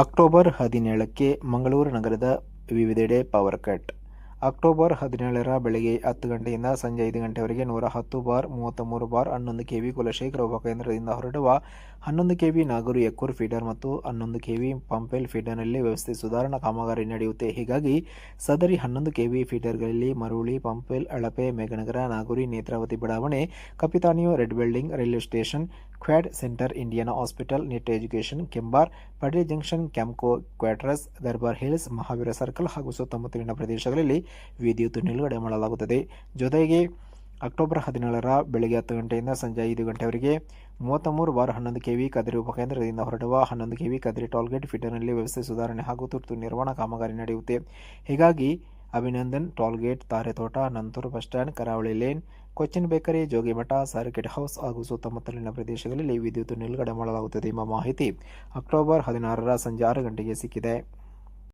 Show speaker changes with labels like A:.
A: October ಹದಿನೇಳಕ್ಕೆ Mangaluru ನಗರದ ವಿವಿಧೆಡೆ power cut October ಹದಿನೇಳರ ಬೆಳಗ್ಗೆ ಹತ್ತು ಗಂಟೆಯಿಂದ ಸಂಜೆ ಐದು ಗಂಟೆವರೆಗೆ ನೂರ ಹತ್ತು ಬಾರ್ ಮೂವತ್ತ ಮೂರು ಬಾರ್, ಹನ್ನೊಂದು ಕೆವಿ ಕುಲಶೇಖರ ಉಪಕೇಂದ್ರದಿಂದ ಹೊರಡುವ ಹನ್ನೊಂದು ಕೆವಿ ನಾಗೂರು ಎಕ್ಕೂರ್ ಫೀಡರ್ ಮತ್ತು ಹನ್ನೊಂದು ಕೆವಿ ಪಂಪೆಲ್ ಫೀಡರ್ನಲ್ಲಿ ವ್ಯವಸ್ಥೆ ಸುಧಾರಣಾ ಕಾಮಗಾರಿ ನಡೆಯುತ್ತೆ. ಹೀಗಾಗಿ ಸದರಿ ಹನ್ನೊಂದು ಕೆವಿ ಫೀಡರ್ಗಳಲ್ಲಿ ಮರುಳಿ, ಪಂಪೆಲ್, ಅಳಪೆ, ಮೇಘನಗರ, ನಾಗೂರಿ ನೇತ್ರಾವತಿ ಬಡಾವಣೆ, Kapitanio, red building railway station quad centre Indian hospital net education Kembar Padel junction Campco quarters Darbar hills Mahaveera circle ಹಾಗೂ ಸುತ್ತಮುತ್ತಲಿನ ಪ್ರದೇಶಗಳಲ್ಲಿ ವಿದ್ಯುತ್ ನಿಲುಗಡೆ ಮಾಡಲಾಗುತ್ತದೆ. ಜೊತೆಗೆ ಅಕ್ಟೋಬರ್ ಹದಿನೇಳರ ಬೆಳಗ್ಗೆ ಹತ್ತು ಗಂಟೆಯಿಂದ ಸಂಜೆ ಐದು ಗಂಟೆವರೆಗೆ ಮೂವತ್ತ್ಮೂರು ಬಾರ್ ಹನ್ನೊಂದು ಕೆವಿ ಕದಿರಿ ಉಪಕೇಂದ್ರದಿಂದ ಹೊರಡುವ ಹನ್ನೊಂದು ಕೆವಿ ಕದಿರಿ ಟೋಲ್ಗೇಟ್ ಫಿಟರ್ನಲ್ಲಿ ವ್ಯವಸ್ಥೆ ಸುಧಾರಣೆ ಹಾಗೂ ತುರ್ತು ನಿರ್ವಹಣಾ ಕಾಮಗಾರಿ ನಡೆಯುತ್ತೆ. ಹೀಗಾಗಿ Abhinandan, tollgate Taretota Nanthoor bus stand, Karavali lane, Cochin bakery, Jogimutt circuit house ಹಾಗೂ ಸುತ್ತಮುತ್ತಲಿನ ಪ್ರದೇಶಗಳಲ್ಲಿ ವಿದ್ಯುತ್ ನಿಲುಗಡೆ ಮಾಡಲಾಗುತ್ತದೆ ಎಂಬ ಮಾಹಿತಿ ಅಕ್ಟೋಬರ್ ಹದಿನಾರರ ಸಂಜೆ ಆರು ಗಂಟೆಗೆ ಸಿಕ್ಕಿದೆ.